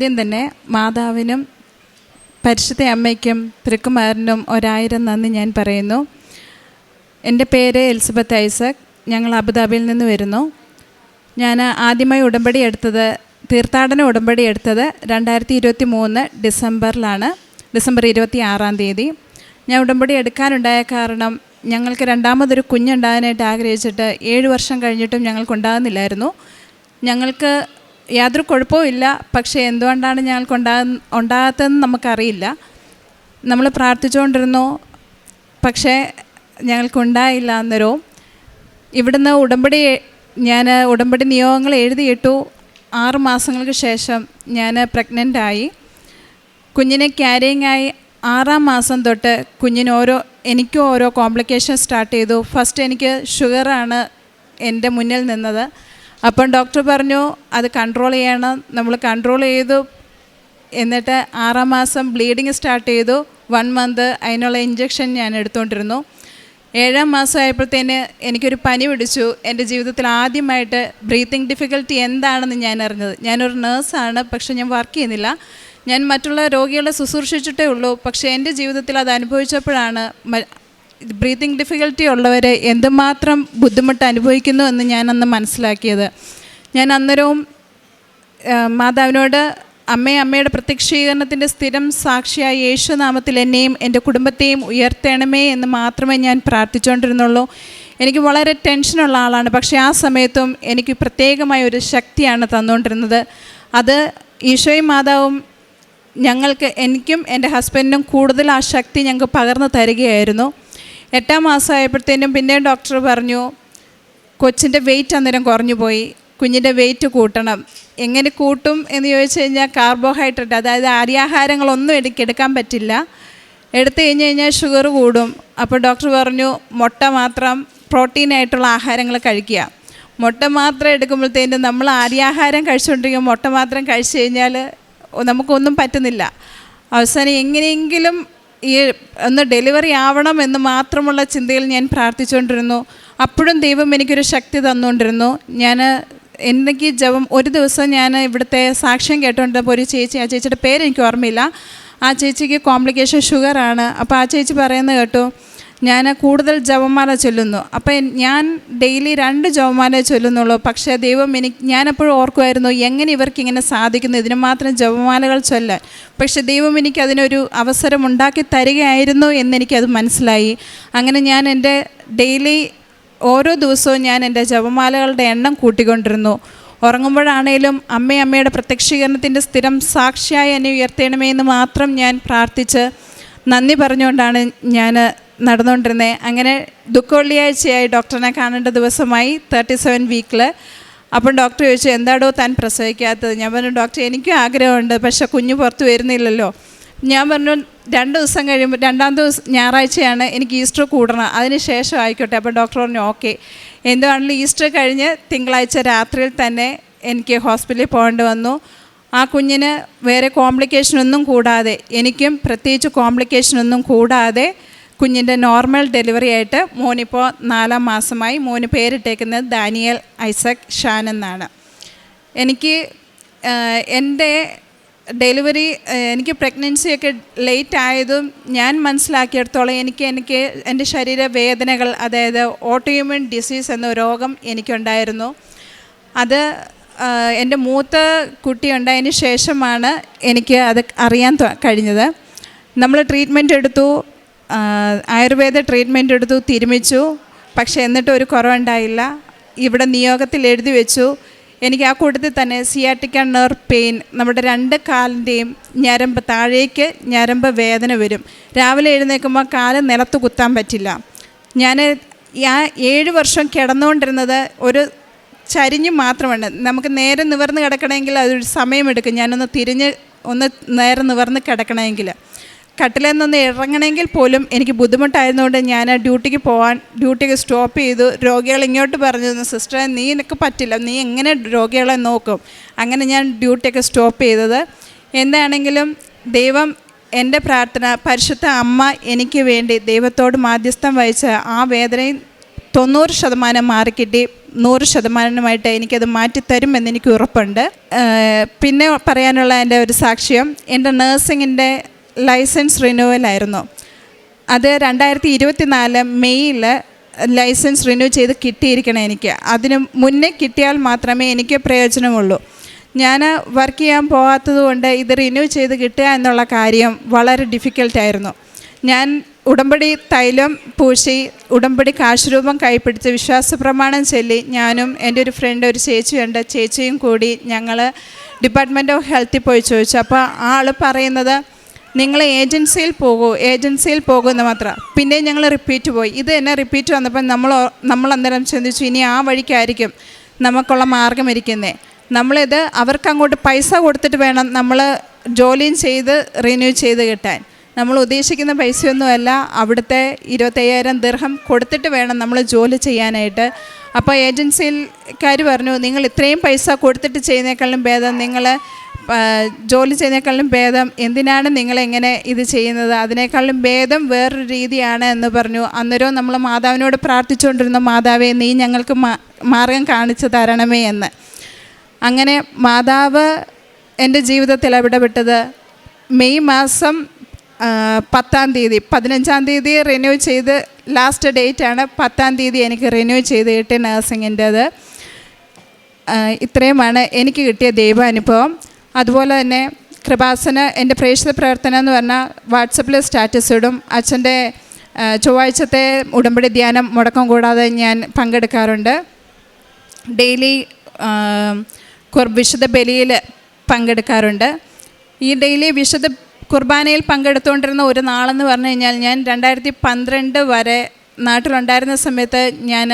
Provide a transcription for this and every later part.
ആദ്യം തന്നെ മാതാവിനും പരിശുദ്ധ അമ്മയ്ക്കും തിരുക്കുമാരനും ഒരായിരം നന്ദി ഞാൻ പറയുന്നു. എന്റെ പേര് എലിസബത്ത് ഐസക്. ഞങ്ങൾ അബുദാബിയിൽ നിന്ന് വരുന്നു. ഞാൻ ആദ്യമായി ഉടമ്പടി എടുത്തത് തീർത്ഥാടന ഉടമ്പടി എടുത്തത് രണ്ടായിരത്തി ഇരുപത്തി മൂന്ന് ഡിസംബറിലാണ് ഡിസംബർ ഇരുപത്തി ആറാം തീയതി. ഞാൻ ഉടമ്പടി എടുക്കാനുണ്ടായ കാരണം ഞങ്ങൾക്ക് രണ്ടാമതൊരു കുഞ്ഞുണ്ടാകാനായിട്ട് ആഗ്രഹിച്ചിട്ട് ഏഴ് വർഷം കഴിഞ്ഞിട്ടും ഞങ്ങൾക്ക് ഉണ്ടാകുന്നില്ലായിരുന്നു ഞങ്ങൾക്ക് യാതൊരു കുഴപ്പവും ഇല്ല. പക്ഷേ എന്തുകൊണ്ടാണ് ഞങ്ങൾക്ക് ഉണ്ടാ ഉണ്ടാകാത്തതെന്ന് നമുക്കറിയില്ല. നമ്മൾ പ്രാർത്ഥിച്ചുകൊണ്ടിരുന്നു. പക്ഷേ ഞങ്ങൾക്കുണ്ടായില്ല അന്നേരവും ഇവിടുന്ന് ഉടമ്പടി ഞാൻ ഉടമ്പടി നിയോഗങ്ങൾ എഴുതിയിട്ടു. ആറ് മാസങ്ങൾക്ക് ശേഷം ഞാൻ പ്രഗ്നന്റായി കുഞ്ഞിനെ ക്യാരിയിങ് ആയി. ആറാം മാസം തൊട്ട് കുഞ്ഞിന് ഓരോ എനിക്കും ഓരോ കോംപ്ലിക്കേഷൻ സ്റ്റാർട്ട് ചെയ്തു. ഫസ്റ്റ് എനിക്ക് ഷുഗറാണ് എന്റെ മുന്നിൽ നിന്നത്. അപ്പം ഡോക്ടർ പറഞ്ഞു അത് കൺട്രോൾ ചെയ്യണം. നമ്മൾ കൺട്രോൾ ചെയ്തു. എന്നിട്ട് ആറാം മാസം ബ്ലീഡിങ് സ്റ്റാർട്ട് ചെയ്തു. വൺ മന്ത് അതിനുള്ള ഇഞ്ചക്ഷൻ ഞാൻ എടുത്തുകൊണ്ടിരുന്നു. ഏഴാം മാസം ആയപ്പോഴത്തേന് എനിക്കൊരു പനി പിടിച്ചു. എന്റെ ജീവിതത്തിൽ ആദ്യമായിട്ട് ബ്രീത്തിങ് ഡിഫിക്കൽട്ടി എന്താണെന്ന് ഞാൻ അറിഞ്ഞത്. ഞാനൊരു നേഴ്സാണ് പക്ഷേ ഞാൻ വർക്ക് ചെയ്യുന്നില്ല. ഞാൻ മറ്റുള്ള രോഗികളെ ശുശ്രൂഷിച്ചിട്ടേ ഉള്ളൂ. പക്ഷേ എന്റെ ജീവിതത്തിൽ അത് അനുഭവിച്ചപ്പോഴാണ് ബ്രീത്തിങ് ഡിഫിക്കൽറ്റി ഉള്ളവർ എന്തുമാത്രം ബുദ്ധിമുട്ട് അനുഭവിക്കുന്നു എന്ന് ഞാൻ അന്ന് മനസ്സിലാക്കിയത്. ഞാൻ അന്നേരവും മാതാവിനോട് അമ്മയെ അമ്മയുടെ പ്രത്യക്ഷീകരണത്തിന്റെ സ്ഥിരം സാക്ഷിയായ യേശുനാമത്തിൽ എന്നെയും എന്റെ കുടുംബത്തെയും ഉയർത്തണമേ എന്ന് മാത്രമേ ഞാൻ പ്രാർത്ഥിച്ചുകൊണ്ടിരുന്നുള്ളൂ. എനിക്ക് വളരെ ടെൻഷനുള്ള ആളാണ്. പക്ഷേ ആ സമയത്തും എനിക്ക് പ്രത്യേകമായ ഒരു ശക്തിയാണ് തന്നുകൊണ്ടിരുന്നത്. അത് ഈശോയും മാതാവും ഞങ്ങൾക്ക് എനിക്കും എന്റെ ഹസ്ബൻഡിനും കൂടുതൽ ആ ശക്തി ഞങ്ങൾക്ക് പകർന്നു തരികയായിരുന്നു. എട്ടാം മാസമായപ്പോഴത്തേനും പിന്നെ ഡോക്ടർ പറഞ്ഞു കൊച്ചിന്റെ വെയിറ്റ് അന്നേരം കുറഞ്ഞു പോയി. കുഞ്ഞിന്റെ വെയിറ്റ് കൂട്ടണം. എങ്ങനെ കൂട്ടും? എന്ന് ചോദിച്ചു കഴിഞ്ഞാൽ കാർബോഹൈഡ്രേറ്റ് അതായത് അരിയാഹാരങ്ങളൊന്നും എനിക്ക് എടുക്കാൻ പറ്റില്ല. എടുത്തു കഴിഞ്ഞ് കഴിഞ്ഞാൽ ഷുഗർ കൂടും. അപ്പോൾ ഡോക്ടർ പറഞ്ഞു മുട്ട മാത്രം പ്രോട്ടീനായിട്ടുള്ള ആഹാരങ്ങൾ കഴിക്കുക. മുട്ട മാത്രം എടുക്കുമ്പോഴത്തേനും നമ്മൾ അരിയാഹാരം കഴിച്ചുകൊണ്ടിരിക്കുക മുട്ട മാത്രം കഴിച്ചു കഴിഞ്ഞാൽ നമുക്കൊന്നും പറ്റുന്നില്ല. അവസാനം എങ്ങനെയെങ്കിലും ഈ ഒന്ന് ഡെലിവറി ആവണം എന്ന് മാത്രമുള്ള ചിന്തയിൽ ഞാൻ പ്രാർത്ഥിച്ചുകൊണ്ടിരുന്നു. അപ്പോഴും ദൈവം എനിക്കൊരു ശക്തി തന്നുകൊണ്ടിരുന്നു. ഞാൻ എനിക്ക് ജപം ഒരു ദിവസം ഞാൻ ഇവിടുത്തെ സാക്ഷ്യം കേട്ടുകൊണ്ടിരുന്നപ്പോൾ ഒരു ചേച്ചി ആ ചേച്ചിയുടെ പേര് എനിക്ക് ഓർമ്മയില്ല. ആ ചേച്ചിക്ക് കോംപ്ലിക്കേഷൻ ഷുഗറാണ് അപ്പോൾ ആ ചേച്ചി പറയുന്നത് കേട്ടു ഞാൻ കൂടുതൽ ജപമാല ചൊല്ലുന്നു. അപ്പം ഞാൻ ഡെയിലി രണ്ട് ജപമാല ചൊല്ലുന്നുള്ളൂ. പക്ഷേ ദൈവം എനിക്ക് ഞാനെപ്പോഴും ഓർക്കുമായിരുന്നു എങ്ങനെ ഇവർക്ക് ഇങ്ങനെ സാധിക്കുന്നു ഇതിന് മാത്രം ജപമാലകൾ ചൊല്ലാൻ. പക്ഷേ ദൈവം എനിക്ക് അതിനൊരു അവസരം ഉണ്ടാക്കി തരികയായിരുന്നു എന്നെനിക്കത് മനസ്സിലായി. അങ്ങനെ ഞാൻ എന്റെ ഡെയിലി ഓരോ ദിവസവും ഞാൻ എന്റെ ജപമാലകളുടെ എണ്ണം കൂട്ടിക്കൊണ്ടിരുന്നു. ഉറങ്ങുമ്പോഴാണേലും അമ്മ അമ്മയുടെ പ്രത്യക്ഷീകരണത്തിന്റെ സ്ഥിരം സാക്ഷിയായി എന്നെ ഉയർത്തണമേ എന്ന് മാത്രം ഞാൻ പ്രാർത്ഥിച്ച് നന്ദി പറഞ്ഞുകൊണ്ടാണ് ഞാൻ നടന്നുകൊണ്ടിരുന്നത് അങ്ങനെ ദുഃഖവെള്ളിയാഴ്ചയായി ഡോക്ടറിനെ കാണേണ്ട ദിവസമായി തേർട്ടി സെവൻ വീക്കിൽ അപ്പം ഡോക്ടർ ചോദിച്ചു എന്താടോ താൻ പ്രസവിക്കാത്തത്? ഞാൻ പറഞ്ഞു ഡോക്ടർ എനിക്കും ആഗ്രഹമുണ്ട് പക്ഷെ കുഞ്ഞ് പുറത്ത് വരുന്നില്ലല്ലോ. ഞാൻ പറഞ്ഞു രണ്ട് ദിവസം കഴിയുമ്പോൾ രണ്ടാം ദിവസം ഞായറാഴ്ചയാണ് എനിക്ക് ഈസ്റ്റർ കൂടണം അതിന് ശേഷം ആയിക്കോട്ടെ. അപ്പോൾ ഡോക്ടർ പറഞ്ഞു ഓക്കെ. എന്തുവാണെങ്കിലും ഈസ്റ്റർ കഴിഞ്ഞ് തിങ്കളാഴ്ച രാത്രിയിൽ തന്നെ എനിക്ക് ഹോസ്പിറ്റലിൽ പോകേണ്ടി വന്നു. ആ കുഞ്ഞിന് വേറെ കോംപ്ലിക്കേഷനൊന്നും കൂടാതെ എനിക്കും പ്രത്യേകിച്ച് കോംപ്ലിക്കേഷനൊന്നും കൂടാതെ കുഞ്ഞിന്റെ നോർമൽ ഡെലിവറി ആയിട്ട് മോനിപ്പോൾ നാലാം മാസമായി. മോന് പേരിട്ടേക്കുന്നത് ദാനിയൽ ഐസക് ഷാൻ എന്നാണ്. എനിക്ക് എന്റെ ഡെലിവറി എനിക്ക് പ്രഗ്നൻസിയൊക്കെ ലേറ്റ് ആയതും ഞാൻ മനസ്സിലാക്കിയിടത്തോളം എനിക്ക് എനിക്ക് എന്റെ ശരീര വേദനകൾ അതായത് ഓട്ടോയിമ്യൂൺ ഡിസീസ് എന്ന രോഗം എനിക്കുണ്ടായിരുന്നു. അത് എന്റെ മൂത്ത കുട്ടി ഉണ്ടായതിന് ശേഷമാണ് എനിക്ക് അത് അറിയാൻ കഴിഞ്ഞത്. നമ്മൾ ട്രീറ്റ്മെന്റ് എടുത്തു. ആയുർവേദ ട്രീറ്റ്മെന്റ് എടുത്തു തിരുമിച്ചു. പക്ഷേ എന്നിട്ട് ഒരു കുറവുണ്ടായില്ല. ഇവിടെ നിയോഗത്തിൽ എഴുതി വെച്ചു. എനിക്ക് ആ കൂട്ടത്തിൽ തന്നെ സിയാറ്റിക്ക നെർ പെയിൻ നമ്മുടെ രണ്ട് കാലിന്റെയും ഞരമ്പ് താഴേക്ക് ഞരമ്പ് വേദന വരും. രാവിലെ എഴുന്നേൽക്കുമ്പോൾ കാൽ നിലത്ത് കുത്താൻ പറ്റില്ല. ഞാൻ ആ ഏഴ് വർഷം കിടന്നുകൊണ്ടിരുന്നത് ഒരു ചരിഞ്ഞ് മാത്രമാണ്. നമുക്ക് നേരെ നിവർന്ന് കിടക്കണമെങ്കിൽ അതൊരു സമയമെടുക്കും. ഞാനൊന്ന് തിരിഞ്ഞ് ഒന്ന് നേരെ നിവർന്ന് കിടക്കണമെങ്കിൽ. കട്ടിലിൽ നിന്ന് ഇറങ്ങണമെങ്കിൽ പോലും എനിക്ക് ബുദ്ധിമുട്ടായിരുന്നുകൊണ്ട് ഞാൻ ഡ്യൂട്ടിക്ക് പോകാൻ ഡ്യൂട്ടിക്ക് സ്റ്റോപ്പ് ചെയ്തു. രോഗികൾ ഇങ്ങോട്ട് പറഞ്ഞു തന്നു സിസ്റ്ററെ നീ എനിക്ക് പറ്റില്ല. നീ എങ്ങനെ രോഗികളെ നോക്കും? അങ്ങനെ ഞാൻ ഡ്യൂട്ടിയൊക്കെ സ്റ്റോപ്പ് ചെയ്തത്. എന്താണെങ്കിലും ദൈവം എന്റെ പ്രാർത്ഥന പരിശുദ്ധ അമ്മ എനിക്ക് വേണ്ടി ദൈവത്തോട് മാധ്യസ്ഥം വഹിച്ച ആ വേദനയും തൊണ്ണൂറ് ശതമാനം മാറിക്കിട്ടി. നൂറ് ശതമാനമായിട്ട് എനിക്കത് മാറ്റിത്തരുമെന്ന് എനിക്ക് ഉറപ്പുണ്ട്. പിന്നെ പറയാനുള്ള എന്റെ ഒരു സാക്ഷ്യം എന്റെ നേഴ്സിങ്ങിന്റെ ലൈസൻസ് റിന്യൂവൽ ആയിരുന്നു. അത് രണ്ടായിരത്തി ഇരുപത്തി നാല് മെയ്യിൽ ലൈസൻസ് റിന്യൂ ചെയ്ത് കിട്ടിയിരിക്കണം എനിക്ക്. അതിന് മുന്നേ കിട്ടിയാൽ മാത്രമേ എനിക്ക് പ്രയോജനമുള്ളൂ. ഞാൻ വർക്ക് ചെയ്യാൻ പോകാത്തതുകൊണ്ട് ഇത് റിന്യൂ ചെയ്ത് കിട്ടുക എന്നുള്ള കാര്യം വളരെ ഡിഫിക്കൽട്ടായിരുന്നു ഞാൻ ഉടമ്പടി തൈലം പൂശി ഉടമ്പടി കാശുരൂപം കൈപ്പിടിച്ച് വിശ്വാസപ്രമാണം ചൊല്ലി ഞാനും എന്റെ ഒരു ഫ്രണ്ട് ഒരു ചേച്ചിയുണ്ട്. ചേച്ചിയും കൂടി ഞങ്ങൾ ഡിപ്പാർട്ട്മെന്റ് ഓഫ് ഹെൽത്തിൽ പോയി ചോദിച്ചു. അപ്പോൾ ആൾ പറയുന്നത് നിങ്ങൾ ഏജൻസിയിൽ പോകൂ ഏജൻസിയിൽ പോകുമെന്ന് മാത്രം. പിന്നെ ഞങ്ങൾ റിപ്പീറ്റ് പോയി. ഇത് തന്നെ റിപ്പീറ്റ് വന്നപ്പോൾ നമ്മൾ നമ്മൾ അന്നേരം ചിന്തിച്ചു ഇനി ആ വഴിക്കായിരിക്കും നമുക്കുള്ള മാർഗം ഇരിക്കുന്നത് നമ്മളിത് അവർക്ക് അങ്ങോട്ട് പൈസ കൊടുത്തിട്ട് വേണം നമ്മൾ ജോലിയും ചെയ്ത് റിന്യൂ ചെയ്ത് കിട്ടാൻ. നമ്മൾ ഉദ്ദേശിക്കുന്ന പൈസയൊന്നുമല്ല അവിടുത്തെ ഇരുപത്തയ്യായിരം ദീർഘം കൊടുത്തിട്ട് വേണം നമ്മൾ ജോലി ചെയ്യാനായിട്ട്. അപ്പോൾ ഏജൻസിയിൽക്കാർ പറഞ്ഞു നിങ്ങൾ ഇത്രയും പൈസ കൊടുത്തിട്ട് ചെയ്യുന്നേക്കാളും ഭേദം നിങ്ങൾ ജോലി ചെയ്യുന്നേക്കാളും ഭേദം എന്തിനാണ് നിങ്ങളിങ്ങനെ ഇത് ചെയ്യുന്നത്? അതിനേക്കാളും ഭേദം വേറൊരു രീതിയാണ് എന്ന് പറഞ്ഞു. അന്നേരവും നമ്മൾ മാതാവിനോട് പ്രാർത്ഥിച്ചുകൊണ്ടിരുന്ന മാതാവേ നീ ഞങ്ങൾക്ക് മാർഗം കാണിച്ചു തരണമേ എന്ന്. അങ്ങനെ മാതാവ് എന്റെ ജീവിതത്തിൽ ഇടപെട്ടത് മെയ് മാസം പത്താം തീയതി. പതിനഞ്ചാം തീയതി റിന്യൂ ചെയ്ത് ലാസ്റ്റ് ഡേറ്റ് ആണ് പത്താം തീയതി എനിക്ക് റിന്യൂ ചെയ്ത് കിട്ടിയ നേഴ്സിങ്ങിന്റേത് ഇത്രയുമാണ് എനിക്ക് കിട്ടിയ ദൈവാനുഭവം. അതുപോലെ തന്നെ കൃപാസന എന്റെ പ്രേക്ഷിത പ്രവർത്തനം എന്ന് പറഞ്ഞാൽ വാട്സപ്പിൽ സ്റ്റാറ്റസ് ഇടും. അച്ഛന്റെ ചൊവ്വാഴ്ചത്തെ ഉടമ്പടി ധ്യാനം മുടക്കം കൂടാതെ ഞാൻ പങ്കെടുക്കാറുണ്ട്. ഡെയിലി വിശുദ്ധ ബലിയിൽ പങ്കെടുക്കാറുണ്ട്. ഈ ഡെയിലി വിശുദ്ധ കുർബാനയിൽ പങ്കെടുത്തുകൊണ്ടിരുന്ന ഒരു നാളെന്ന് പറഞ്ഞു കഴിഞ്ഞാൽ ഞാൻ രണ്ടായിരത്തി പന്ത്രണ്ട് വരെ നാട്ടിലുണ്ടായിരുന്ന സമയത്ത് ഞാൻ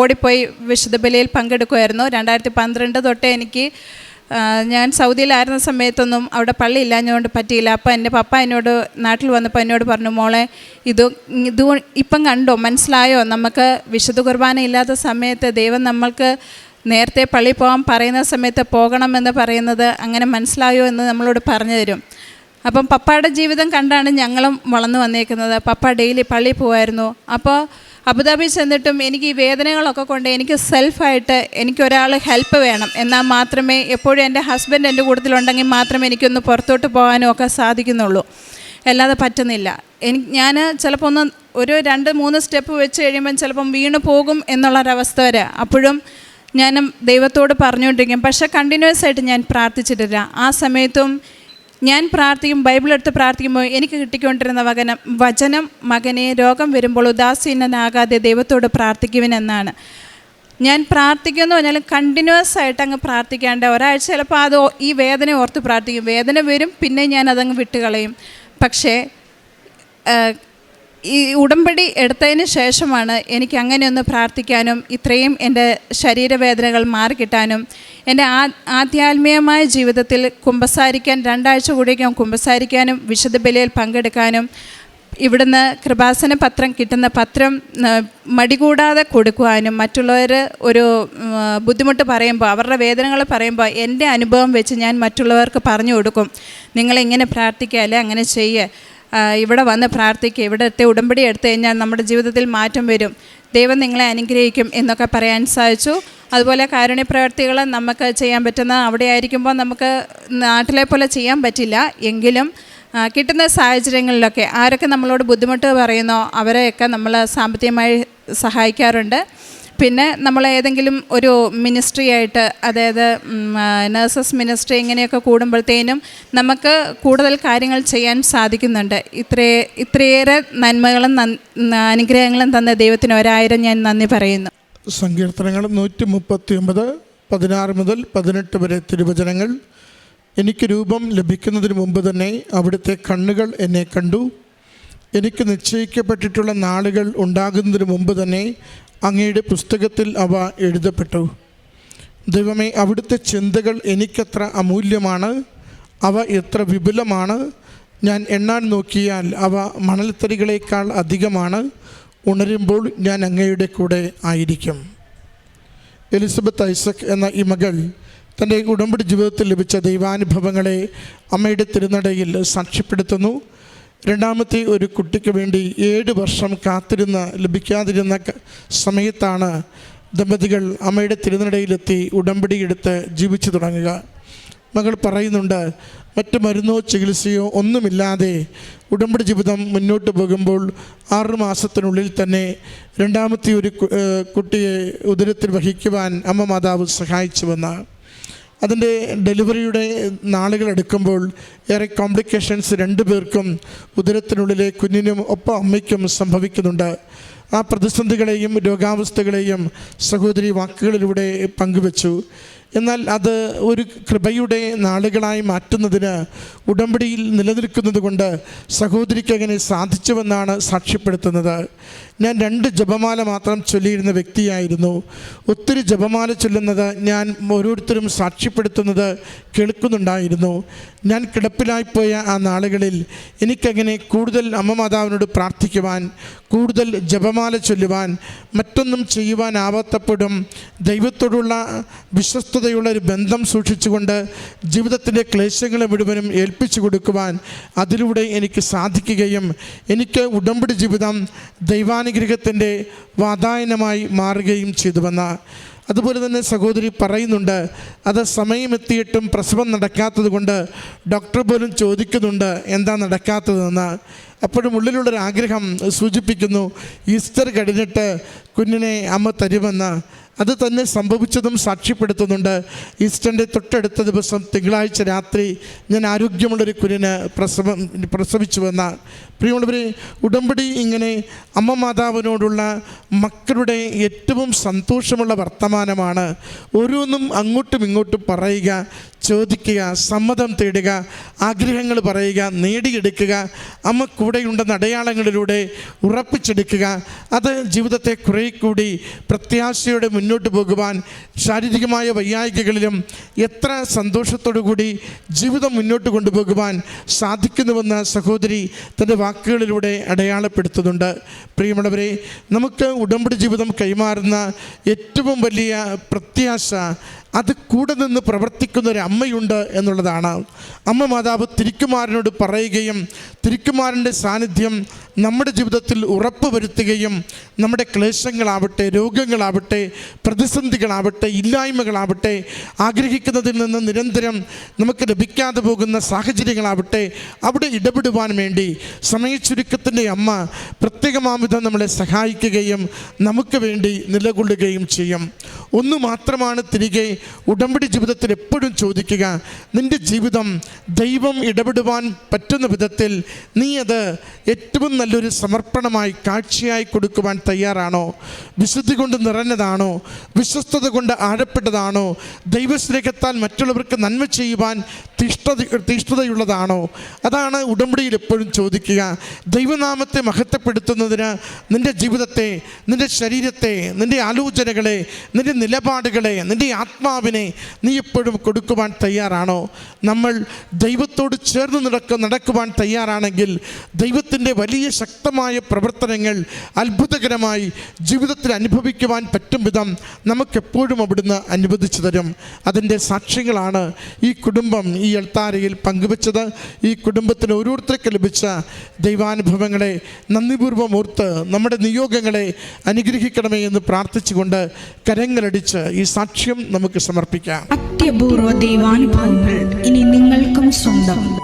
ഓടിപ്പോയി വിശുദ്ധ ബലിയിൽ പങ്കെടുക്കുമായിരുന്നു. രണ്ടായിരത്തി പന്ത്രണ്ട് തൊട്ട് എനിക്ക് ഞാൻ സൗദിയിലായിരുന്ന സമയത്തൊന്നും അവിടെ പള്ളി ഇല്ലാഞ്ഞുകൊണ്ട് പറ്റിയില്ല. അപ്പോൾ എന്റെ പപ്പ എന്നോട് നാട്ടിൽ വന്നപ്പോൾ എന്നോട് പറഞ്ഞു മോളെ ഇത് ഇത് ഇപ്പം കണ്ടോ മനസ്സിലായോ? നമുക്ക് വിശുദ്ധ കുർബാന ഇല്ലാത്ത സമയത്ത് ദൈവം നമ്മൾക്ക് നേരത്തെ പള്ളി പോകാൻ പറയുന്ന സമയത്ത് പോകണമെന്ന് പറയുന്നത് അങ്ങനെ മനസ്സിലായോ എന്ന് നമ്മളോട് പറഞ്ഞു തരും. അപ്പം പപ്പയുടെ ജീവിതം കണ്ടാണ് ഞങ്ങളും വളർന്നു വന്നേക്കുന്നത്. പപ്പ ഡെയിലി പള്ളി പോകുമായിരുന്നു അപ്പോൾ അബുദാബി ചെന്നിട്ടും എനിക്ക് ഈ വേദനകളൊക്കെ കൊണ്ട് എനിക്ക് സെൽഫായിട്ട് എനിക്കൊരാൾ ഹെൽപ്പ് വേണം. എന്നാൽ മാത്രമേ എപ്പോഴും എന്റെ ഹസ്ബൻഡ് എന്റെ കൂട്ടത്തിലുണ്ടെങ്കിൽ മാത്രമേ എനിക്കൊന്ന് പുറത്തോട്ട് പോകാനും ഒക്കെ സാധിക്കുന്നുള്ളൂ. അല്ലാതെ പറ്റുന്നില്ല. എനിക്ക് ഞാൻ ചിലപ്പോൾ ഒന്ന് ഒരു രണ്ട് മൂന്ന് സ്റ്റെപ്പ് വെച്ച് കഴിയുമ്പം ചിലപ്പം വീണ് പോകും എന്നുള്ളൊരവസ്ഥ വരെ. അപ്പോഴും ഞാൻ ദൈവത്തോട് പറഞ്ഞുകൊണ്ടിരിക്കും. പക്ഷേ കണ്ടിന്യൂസ് ആയിട്ട് ഞാൻ പ്രാർത്ഥിച്ചിട്ടില്ല. ആ സമയത്തും ഞാൻ പ്രാർത്ഥിക്കും ബൈബിൾ എടുത്ത് പ്രാർത്ഥിക്കുമ്പോൾ എനിക്ക് കിട്ടിക്കൊണ്ടിരുന്ന വകനം വചനം മകനെ രോഗം വരുമ്പോൾ ഉദാസീനനാകാതെ ദൈവത്തോട് പ്രാർത്ഥിക്കുവിനെന്നാണ്. ഞാൻ പ്രാർത്ഥിക്കുമെന്ന് പറഞ്ഞാൽ കണ്ടിന്യൂസ് ആയിട്ട് അങ്ങ് പ്രാർത്ഥിക്കാണ്ട് ഒരാഴ്ച ചിലപ്പോൾ അത് ഈ വേദന ഓർത്ത് പ്രാർത്ഥിക്കും. വേദന വരും പിന്നെ ഞാൻ അതങ്ങ് വിട്ടുകളയും. പക്ഷേ ഈ ഉടമ്പടി എടുത്തതിന് ശേഷമാണ് എനിക്ക് അങ്ങനെയൊന്ന് പ്രാർത്ഥിക്കാനും ഇത്രയും എന്റെ ശരീരവേദനകൾ മാറിക്കിട്ടാനും എന്റെ ആ ആധ്യാത്മികമായ ജീവിതത്തിൽ കുമ്പസാരിക്കാൻ രണ്ടാഴ്ച കൂടിയൊക്കെ കുമ്പസാരിക്കാനും വിശുദ്ധ ബലിയിൽ പങ്കെടുക്കാനും ഇവിടുന്ന് കൃപാസന പത്രം കിട്ടുന്ന പത്രം മടികൂടാതെ കൊടുക്കുവാനും മറ്റുള്ളവർ ഒരു ബുദ്ധിമുട്ട് പറയുമ്പോൾ അവരുടെ വേദനകൾ പറയുമ്പോൾ എന്റെ അനുഭവം വെച്ച് ഞാൻ മറ്റുള്ളവർക്ക് പറഞ്ഞു കൊടുക്കും. നിങ്ങളിങ്ങനെ പ്രാർത്ഥിക്കുക അല്ലെ അങ്ങനെ ചെയ്യുക. ഇവിടെ വന്ന് പ്രാർത്ഥിക്കുക. ഇവിടുത്തെ ഉടമ്പടി എടുത്തു കഴിഞ്ഞാൽ നമ്മുടെ ജീവിതത്തിൽ മാറ്റം വരും. ദൈവം നിങ്ങളെ അനുഗ്രഹിക്കും എന്നൊക്കെ പറയാൻ സാധിച്ചു. അതുപോലെ കാരുണ്യപ്രവർത്തികൾ നമുക്ക് ചെയ്യാൻ പറ്റുന്ന അവിടെ ആയിരിക്കുമ്പോൾ നമുക്ക് നാട്ടിലെ പോലെ ചെയ്യാൻ പറ്റില്ല. എങ്കിലും കിട്ടുന്ന സാഹചര്യങ്ങളിലൊക്കെ ആരൊക്കെ നമ്മളോട് ബുദ്ധിമുട്ട് പറയുന്നോ അവരെയൊക്കെ നമ്മൾ സാമ്പത്തികമായി സഹായിക്കാറുണ്ട്. പിന്നെ നമ്മൾ ഏതെങ്കിലും ഒരു മിനിസ്ട്രി ആയിട്ട് അതായത് നഴ്സസ് മിനിസ്ട്രി ഇങ്ങനെയൊക്കെ കൂടുമ്പോഴത്തേനും നമുക്ക് കൂടുതൽ കാര്യങ്ങൾ ചെയ്യാൻ സാധിക്കുന്നുണ്ട്. ഇത്രേ ഇത്രയേറെ നന്മകളും നന് അനുഗ്രഹങ്ങളും തന്ന ദൈവത്തിന് ഒരായിരം ഞാൻ നന്ദി പറയുന്നു. സങ്കീർത്തനങ്ങൾ നൂറ്റി മുപ്പത്തി ഒമ്പത് പതിനാറ് മുതൽ പതിനെട്ട് വരെ തിരുവചനങ്ങൾ. എനിക്ക് രൂപം ലഭിക്കുന്നതിന് മുമ്പ് തന്നെ അവിടുത്തെ കണ്ണുകൾ എന്നെ കണ്ടു. എനിക്ക് നിശ്ചയിക്കപ്പെട്ടിട്ടുള്ള നാളുകൾ ഉണ്ടാകുന്നതിന് മുമ്പ് തന്നെ അങ്ങയുടെ പുസ്തകത്തിൽ അവ എഴുതപ്പെട്ടു. ദൈവമേ അവിടുത്തെ ചിന്തകൾ എനിക്കത്ര അമൂല്യമാണ് അവ എത്ര വിപുലമാണ്. ഞാൻ എണ്ണാൻ നോക്കിയാൽ അവ മണൽത്തരികളേക്കാൾ അധികമാണ്. ഉണരുമ്പോൾ ഞാൻ അങ്ങയുടെ കൂടെ ആയിരിക്കും. എലിസബത്ത് ഐസക് എന്ന ഈ മകൾ തന്റെ ഉടമ്പടി ജീവിതത്തിൽ ലഭിച്ച ദൈവാനുഭവങ്ങളെ അമ്മയുടെ തിരുനടയിൽ സാക്ഷ്യപ്പെടുത്തുന്നു. രണ്ടാമത്തെ ഒരു കുട്ടിക്ക് വേണ്ടി ഏഴ് വർഷം കാത്തിരുന്ന ലഭിക്കാതിരുന്ന സമയത്താണ് ദമ്പതികൾ അമ്മയുടെ തിരുനടയിലെത്തി ഉടമ്പടി എടുത്ത് ജീവിച്ചു തുടങ്ങുക. മകൾ പറയുന്നുണ്ട് മറ്റ് മരുന്നോ ചികിത്സയോ ഒന്നുമില്ലാതെ ഉടമ്പടി ജീവിതം മുന്നോട്ട് പോകുമ്പോൾ ആറുമാസത്തിനുള്ളിൽ തന്നെ രണ്ടാമത്തെ ഒരു കുട്ടിയെ ഉദരത്തിൽ വഹിക്കുവാൻ അമ്മ മാതാവ് സഹായിച്ചുവെന്ന് അതിന്റെ ഡെലിവറിയുടെ നാളുകൾ എടുക്കുമ്പോൾ ഏറെ കോംപ്ലിക്കേഷൻസ് രണ്ടു പേർക്കും ഉദരത്തിനുള്ളിലെ കുഞ്ഞിനും ഒപ്പം അമ്മയ്ക്കും സംഭവിക്കുന്നുണ്ട്. ആ പ്രതിസന്ധികളെയും രോഗാവസ്ഥകളെയും സഹോദരി വാക്കുകളിലൂടെ പങ്കുവച്ചു. എന്നാൽ അത് ഒരു കൃപയുടെ നാളുകളായി മാറ്റുന്നതിന് ഉടമ്പടിയിൽ നിലനിൽക്കുന്നത് കൊണ്ട് സഹോദരിക്ക് അങ്ങനെ സാധിച്ചുവെന്നാണ് സാക്ഷ്യപ്പെടുത്തുന്നത്. ഞാൻ രണ്ട് ജപമാല മാത്രം ചൊല്ലിയിരുന്ന വ്യക്തിയായിരുന്നു. ഒത്തിരി ജപമാല ചൊല്ലുന്നത് ഞാൻ ഓരോരുത്തരും സാക്ഷ്യപ്പെടുത്തുന്നത് കേൾക്കുന്നുണ്ടായിരുന്നു. ഞാൻ കിടപ്പിലായിപ്പോയ ആ നാളുകളിൽ എനിക്കങ്ങനെ കൂടുതൽ അമ്മ മാതാവിനോട് പ്രാർത്ഥിക്കുവാൻ കൂടുതൽ ജപമാല ചൊല്ലുവാൻ മറ്റൊന്നും ചെയ്യുവാനാവാത്തപ്പോഴും ദൈവത്തോടുള്ള വിശ്വസ്തതയുള്ള ഒരു ബന്ധം സൂക്ഷിച്ചുകൊണ്ട് ജീവിതത്തിന്റെ ക്ലേശങ്ങളെ മുഴുവനും ഏൽപ്പിച്ചു കൊടുക്കുവാൻ അതിലൂടെ എനിക്ക് സാധിക്കുകയും എനിക്ക് ഉടമ്പടി ജീവിതം ദൈവാനുഗ്രഹത്തിന്റെ വാതായനമായി മാറുകയും ചെയ്തുവെന്ന അതുപോലെ തന്നെ സഹോദരി പറയുന്നുണ്ട് അത് സമയമെത്തിയിട്ടും പ്രസവം നടക്കാത്തത് കൊണ്ട് ഡോക്ടർ പോലും ചോദിക്കുന്നുണ്ട് എന്താ നടക്കാത്തതെന്ന്. അപ്പോഴും ഉള്ളിലുള്ളൊരാഗ്രഹം സൂചിപ്പിക്കുന്നു ഈസ്റ്റർ കഴിഞ്ഞിട്ട് കുഞ്ഞിനെ അമ്മ തരുമെന്ന്. അത് തന്നെ സംഭവിച്ചതും സാക്ഷ്യപ്പെടുത്തുന്നുണ്ട്. ഈസ്റ്ററിന്റെ തൊട്ടടുത്ത ദിവസം തിങ്കളാഴ്ച രാത്രി ഞാൻ ആരോഗ്യമുള്ളൊരു കുഞ്ഞിന് പ്രസവം പ്രസവിച്ചുവെന്ന പ്രിയമുള്ളവരെ ഉടമ്പടി ഇങ്ങനെ അമ്മ മാതാവിനോടുള്ള മക്കളുടെ ഏറ്റവും സന്തോഷമുള്ള വർത്തമാനമാണ്. ഓരോന്നും അങ്ങോട്ടും ഇങ്ങോട്ടും പറയുക ചോദിക്കുക സമ്മതം തേടുക ആഗ്രഹങ്ങൾ പറയുക നേടിയെടുക്കുക അമ്മ കൂടെയുണ്ടെന്ന അടയാളങ്ങളിലൂടെ ഉറപ്പിച്ചെടുക്കുക. അത് ജീവിതത്തെ കുറേ കൂടി പ്രത്യാശയോടെ മുന്നോട്ട് പോകുവാൻ ശാരീരികമായ വയ്യായികകളിലും എത്ര കൂടി ജീവിതം മുന്നോട്ട് കൊണ്ടുപോകുവാൻ സാധിക്കുന്നുവെന്ന് സഹോദരി തന്റെ വാക്കുകളിലൂടെ അടയാളപ്പെടുത്തുന്നുണ്ട്. പ്രിയമുള്ളവരെ നമുക്ക് ഉടമ്പടി ജീവിതം കൈമാറുന്ന ഏറ്റവും വലിയ പ്രത്യാശ അത് കൂടെ നിന്ന് പ്രവർത്തിക്കുന്ന ഒരു അമ്മയുണ്ട് എന്നുള്ളതാണ്. അമ്മ മാതാവ് തിരിക്കുമാരനോട് പറയുകയും തിരിക്കുമാരന്റെ സാന്നിധ്യം നമ്മുടെ ജീവിതത്തിൽ ഉറപ്പ് വരുത്തുകയും നമ്മുടെ ക്ലേശങ്ങളാവട്ടെ രോഗങ്ങളാവട്ടെ പ്രതിസന്ധികളാവട്ടെ ഇല്ലായ്മകളാവട്ടെ ആഗ്രഹിക്കുന്നതിൽ നിന്ന് നിരന്തരം നമുക്ക് ലഭിക്കാതെ പോകുന്ന സാഹചര്യങ്ങളാവട്ടെ അവിടെ ഇടപെടുവാൻ വേണ്ടി സമയച്ചുരുക്കത്തിന്റെ അമ്മ പ്രത്യേകമാവിധം നമ്മളെ സഹായിക്കുകയും നമുക്ക് വേണ്ടി നിലകൊള്ളുകയും ചെയ്യും. ഒന്ന് മാത്രമാണ് തിരികെ ഉടമ്പടി ജീവിതത്തിൽ എപ്പോഴും ചോദിക്കുക നിന്റെ ജീവിതം ദൈവം ഇടപെടുവാൻ പറ്റുന്ന വിധത്തിൽ നീ അത് ഏറ്റവും നല്ലൊരു സമർപ്പണമായി കാഴ്ചയായി കൊടുക്കുവാൻ തയ്യാറാണോ? വിശുദ്ധി കൊണ്ട് നിറഞ്ഞതാണോ? വിശ്വസ്തത കൊണ്ട് ആഴപ്പെട്ടതാണോ? ദൈവസ്നേഹത്താൽ മറ്റുള്ളവർക്ക് നന്മ ചെയ്യുവാൻ തിഷ്ഠത തിഷ്ഠതയുള്ളതാണോ? അതാണ് ഉടമ്പടിയിൽ എപ്പോഴും ചോദിക്കുക. ദൈവനാമത്തെ മഹത്വപ്പെടുത്തുന്നതിന് നിന്റെ ജീവിതത്തെ നിന്റെ ശരീരത്തെ നിന്റെ ആലോചനകളെ നിന്റെ നിലപാടുകളെ നിന്റെ ആത്മാവിനെ നീ എപ്പോഴും കൊടുക്കുവാൻ തയ്യാറാണോ? നമ്മൾ ദൈവത്തോട് ചേർന്ന് നടക്ക നടക്കുവാൻ തയ്യാറാണെങ്കിൽ ദൈവത്തിന്റെ വലിയ ശക്തമായ പ്രവർത്തനങ്ങൾ അത്ഭുതകരമായി ജീവിതത്തിൽ അനുഭവിക്കുവാൻ പറ്റും വിധം നമുക്കെപ്പോഴും അവിടുന്ന് അനുവദിച്ചു തരും. അതിന്റെ സാക്ഷികളാണ് ഈ കുടുംബം ഈ എൾത്താരയിൽ പങ്കുവച്ചത്. ഈ കുടുംബത്തിന് ഓരോരുത്തർക്ക് ലഭിച്ച ദൈവാനുഭവങ്ങളെ നന്ദിപൂർവം ഓർത്ത് നമ്മുടെ നിയോഗങ്ങളെ അനുഗ്രഹിക്കണമേ എന്ന് പ്രാർത്ഥിച്ചുകൊണ്ട് കരങ്ങളടിച്ച് ഈ സാക്ഷ്യം നമുക്ക് സമർപ്പിക്കാം. അത്യപൂർവ ദൈവാനുഭവങ്ങൾ ഇനി നിങ്ങൾക്കും സ്വന്തം.